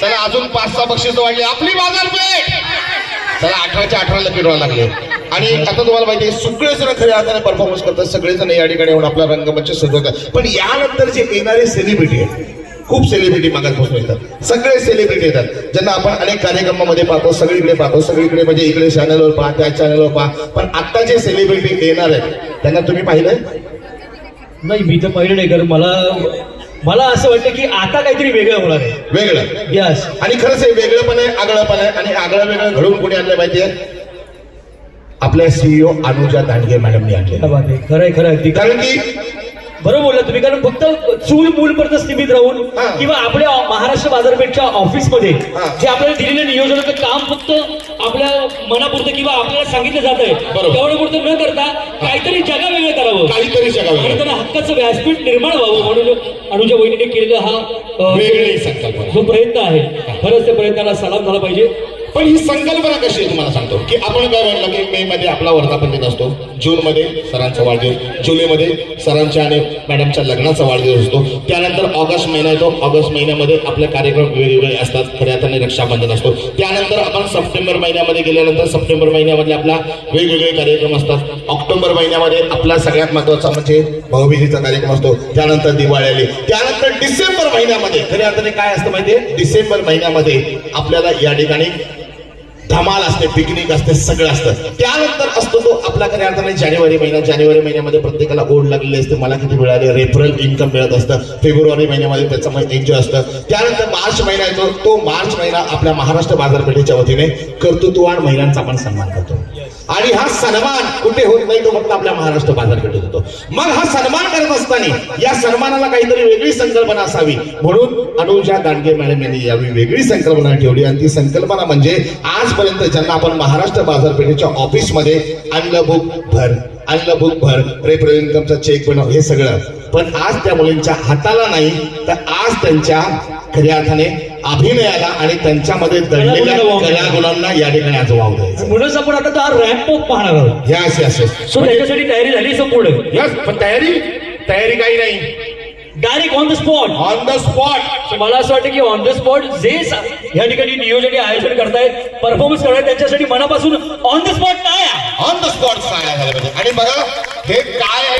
चला अजून पाच सहा बक्षीस वाढली. आपली बाजारपेठ! चला अठराच्या अठराला फिरवायला लागले. आणि आता तुम्हाला माहिती आहे सगळेजण खऱ्या अर्थाने परफॉर्मन्स करतात. सगळेजण या ठिकाणी येऊन आपला रंगमंच सजवतात पण यानंतर जे येणारे सेलिब्रिटी आहेत खूप सेलिब्रिटी मागासपासून येतात. सगळे सेलिब्रिटी येतात. ज्यांना आपण अनेक कार्यक्रमामध्ये पाहतो सगळीकडे पाहतो. सगळीकडे म्हणजे इकडे चॅनलवर पहा त्या चॅनलवर पहा. पण आता जे सेलिब्रिटी येणार आहेत त्यांना तुम्ही पाहिलंय? नाही मी तर पाहिलं नाही कारण मला मला असं वाटतं की आता काहीतरी वेगळं होणार आहे. वेगळं. यस आणि खरंच आहे वेगळं पण आहे आगळं पण आहे. आणि आगळं वेगळं घडवून कोणी आणलं माहितीये? आपल्या सीईओ अनुजा दांडगे मॅडमनी आणले खरं आहे खरं अगदी कारण की बरोबर बोलला तुम्ही. कारण फक्त चूल मूल पर्यंत सीमित राहून हा. किंवा आपल्या महाराष्ट्र बाजारपेठच्या ऑफिसमध्ये हा. जे आपल्याला दिलेलं नियोजनाचं काम फक्त आपल्या मनापुरतं किंवा आपल्याला सांगितलं जात आहे. तेवढं पुरतं न करता काहीतरी जगा वेगळं करावं. काहीतरी आणि हक्काचं व्यासपीठ निर्माण व्हावं म्हणून अनुजा वहिनीने केलेला हा वेगळी संकल्पना. जो प्रयत्न आहे खरंच त्या प्रयत्नाला सलाम झाला पाहिजे. पण ही संकल्पना कशी आहे तुम्हाला सांगतो? की आपण काय म्हणलं की मे मध्ये आपला वर्धापन दिन असतो. जूनमध्ये सरांचा वाढदिवस जुलैमध्ये सरांच्या आणि मॅडमच्या लग्नाचा वाढदिवस असतो. त्यानंतर ऑगस्ट महिना येतो. ऑगस्ट महिन्यामध्ये आपले कार्यक्रम वेगवेगळे असतात. खऱ्या अर्थाने रक्षाबंधन असतो. त्यानंतर आपण सप्टेंबर महिन्यामध्ये गेल्यानंतर सप्टेंबर महिन्यामध्ये आपला वेगवेगळे कार्यक्रम असतात. ऑक्टोबर महिन्यामध्ये आपला सगळ्यात महत्त्वाचा म्हणजे भाऊबीजीचा कार्यक्रम असतो. त्यानंतर दिवाळी आली. त्यानंतर डिसेंबर महिन्यामध्ये खऱ्या अर्थाने काय असतं माहितीये? डिसेंबर महिन्यामध्ये आपल्याला या ठिकाणी धमाल असते पिकनिक असते सगळं असतं. त्यानंतर असतो तो आपला खऱ्या अर्थाने जानेवारी महिना जानेवारी महिन्यामध्ये प्रत्येकाला ओढ लागलेली असते मला किती मिळाले रेफरल इन्कम मिळत असतं. फेब्रुवारी महिन्यामध्ये त्याचं एन्जॉय असतं. त्यानंतर मार्च महिना येतो तो मार्च महिना आपल्या महाराष्ट्र बाजारपेठेच्या वतीने कर्तृत्ववान महिलांचा आपण सन्मान करतो. आणि हा सन्मान कुठे होत नाही तो फक्त आपल्या महाराष्ट्र बाजारपेठेत होतो. मग हा सन्मान करत असताना या सन्मानाला काहीतरी वेगळी संकल्पना असावी. म्हणून अनुजा दांडगे मॅडम यांनी यावेळी वेगळी संकल्पना ठेवली आणि ती संकल्पना म्हणजे आजपर्यंत ज्यांना आपण महाराष्ट्र बाजारपेठेच्या ऑफिसमध्ये अन्न बुक भर अन्न बुक भर रेफरल इन्कमचा चेक बनव हे सगळं. पण आज त्या मुलींच्या हाताला नाही तर आज त्यांच्या खऱ्या अर्थाने अभिनयाला आणि त्यांच्यामध्ये दडलेल्या कलागुणांना या ठिकाणी आज वाव द्यायचं. म्हणूनच आपण आता तो रॅम्प पाहणार आहोत. हे असे असे सो त्याच्यासाठी तयारी झाली संपूर्ण. यस पण तयारी तयारी काही नाही. Direct on the spot on the spot मला असं वाटतं की ऑन द स्पॉट जे या ठिकाणी नियोजन आयोजन करतायत परफॉर्मन्स करतायत त्यांच्यासाठी मनापासून ऑन द स्पॉट काय ऑन द स्पॉट पाहिजे आणि बघा हे काय आहे?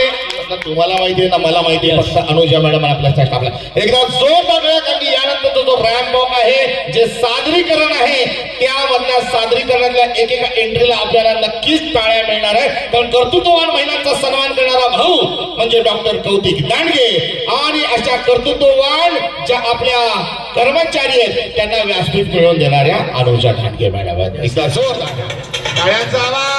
आता तुम्हाला माहिती आहे ना मला माहिती आहे फक्त अनुजा मॅडम आपल्या स्टाफला एकदा जो बघूया कारण की यानंतर जो रॅम्प आहे जे सादरीकरण आहे त्यामधल्या सादरीकरणातल्या एकेका एंट्रीला आपल्याला नक्कीच टाळ्या मिळणार आहे कारण कर्तृत्ववान महिलांचा सन्मान करणारा भाऊ म्हणजे डॉक्टर कौतिक दांडगे आणि अशा कर्तृत्ववान ज्या आपल्या कर्मचारी आहेत त्यांना व्यासपीठ मिळवून देणाऱ्या अनुजा ठाणगे मॅडम आहेत. एकदा जोर टाळ्यांचा आवाज.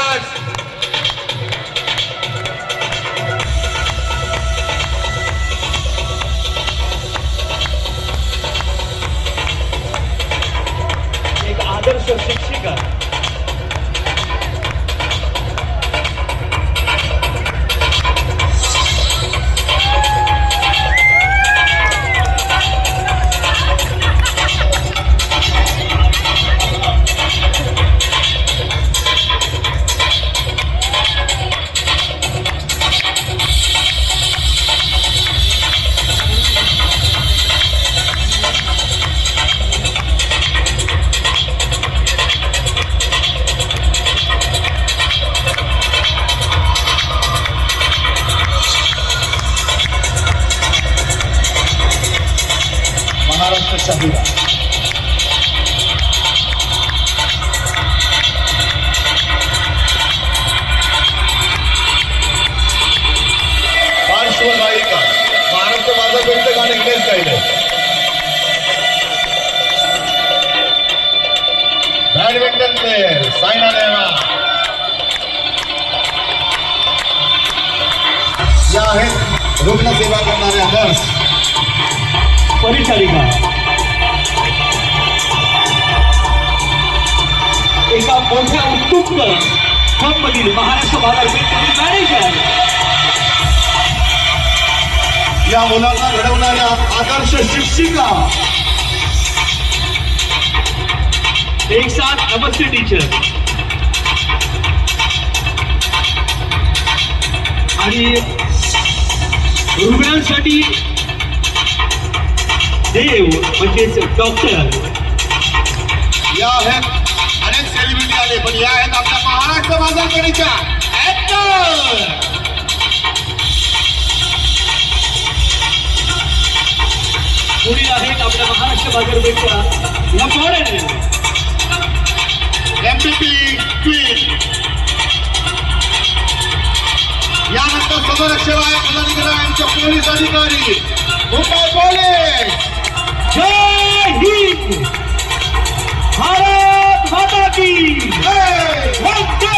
आदर्श शिक्षिका महाराष्ट्र शाहीरा महाराष्ट्र गाणं इकडेच गायलंय बॅडमिंटन प्लेअर सायना नेहवाल। या आहेत रुग्णसेवा करणाऱ्या नर्स परिचारिका। मोठ्या उत्तुंग फर्ममधील महाराष्ट्र बाजारपेठमधील मॅनेजर या मुलांना घडवणाऱ्या आदर्श शिक्षिका. एक साथ नमस्ते टीचर आणि रुग्णांसाठी देव म्हणजेच डॉक्टर या आहेत आले पण या आहेत आपल्या महाराष्ट्र बाजारपेठेच्या ऍक्टर पुढील आहेत आपल्या महाराष्ट्र बाजारपेठच्या या मॉडेल एमपीपी क्वीन यानंतर सदरक्षक पदाधिकाऱ्यांचे पोलीस अधिकारी मुंबई पोलीस. जय हिंद. भारत माता की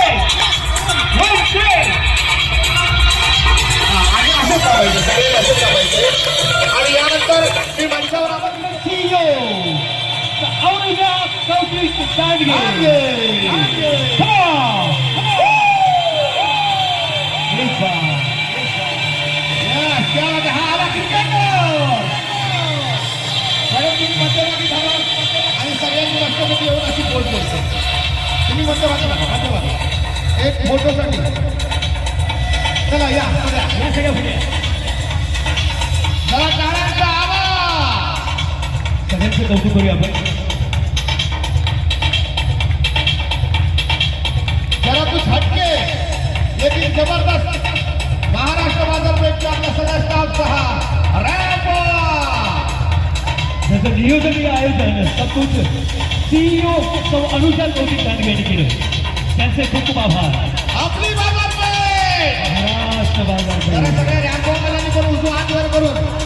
तुम्ही मध्यभागी धावा मध्यभागी एक फोटोसाठी. चला या चला. या सगळ्या पुढे. चला टाळ्यांचा आवाज. सगळ्यांचं कौतुक करूया आपण. जरा तू हटके लेकिन जबरदस्त महाराष्ट्र बाजारपेठच्या आपल्या सगळ्या स्टाफ सहा. अरे त्याचं नियोजन आणि आयोजन सतूच सीईओ सौ अनुषा कौतिक दांडगे यांनी केलं? त्यांचे खूप खूप आभार. आपली बाजारपेठ महाराष्ट्र जरा बाजारपेठ सगळ्या रॅम्पो पण उजवा हात वर करून.